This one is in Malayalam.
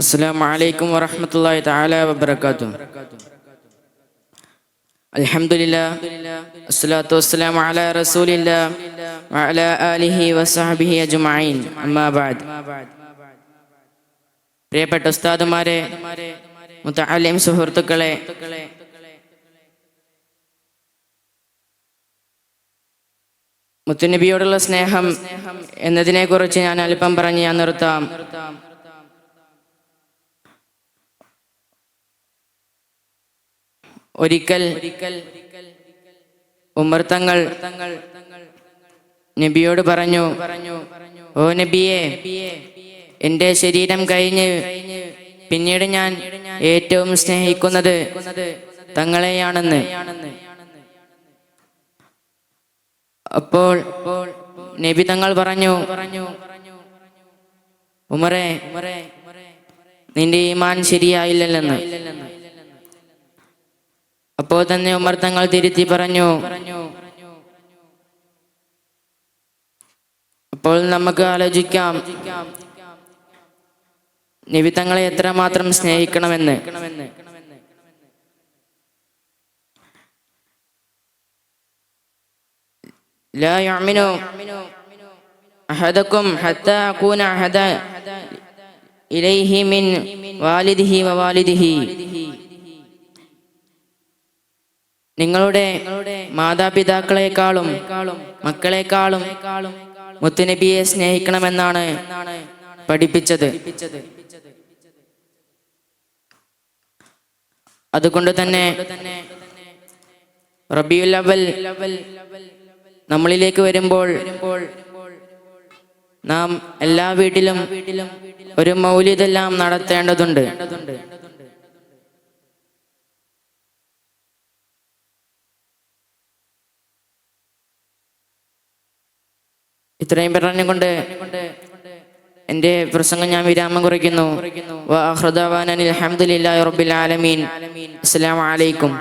السلام عليكم ورحمة الله تعالى وبركاته الحمد لله الصلاة والسلام على رسول الله وعلى آله وصحبه أجمعين أما بعد പ്രിയപ്പെട്ട ഉസ്താദുമാരെ മുത്തഅല്ലിം സുഹൃത്തുക്കളെ മുത്തുനബിയോടുള്ള സ്നേഹം എന്നതിനെ കുറിച്ച് ഞാൻ അല്പം പറഞ്ഞ് ഞാൻ നിർത്താം ഒരിക്കൽ ഉമർ തങ്ങൾ നബിയോട് പറഞ്ഞു പറഞ്ഞു ഓ നബിയെ എന്റെ ശരീരം കഴിഞ്ഞ് പിന്നീട് ഞാൻ ഏറ്റവും സ്നേഹിക്കുന്നത് തങ്ങളെയാണെന്ന്. അപ്പോൾ നബി തങ്ങൾ പറഞ്ഞു ഉമറെ നിന്റെ ഈമാൻ ശരിയായില്ലെന്ന്. അപ്പോൾ തന്നെ ഉമർ തങ്ങൾ തിരുത്തി പറഞ്ഞു അപ്പോൾ നമുക്ക് ആലോചിക്കാം നബി തങ്ങളെ എത്രമാത്രം സ്നേഹിക്കണമെന്ന് لا يؤمن أحدكم حتى أكون أحد إليه من والده ووالده നിങ്ങളുടെ മാതാപിതാക്കളെക്കാളും മക്കളെക്കാളും മുത്തുനബിയെ സ്നേഹിക്കണമെന്നാണ് പഠിപ്പിച്ചത്. അതുകൊണ്ട് തന്നെ റബിയുൽ അവൽ നമ്മളിലേക്ക് വരുമ്പോൾ നാം എല്ലാ വീട്ടിലും ഒരു മൗലിതെല്ലാം നടത്തേണ്ടതുണ്ട്. ഇത്രയും പറഞ്ഞുകൊണ്ട് എന്റെ പ്രസംഗം ഞാൻ വിരാമം കുറിക്കുന്നു. അലഹമുല്ലാ റബ്ബിൽ ആലമീൻ. അസ്സലാമു അലൈക്കും.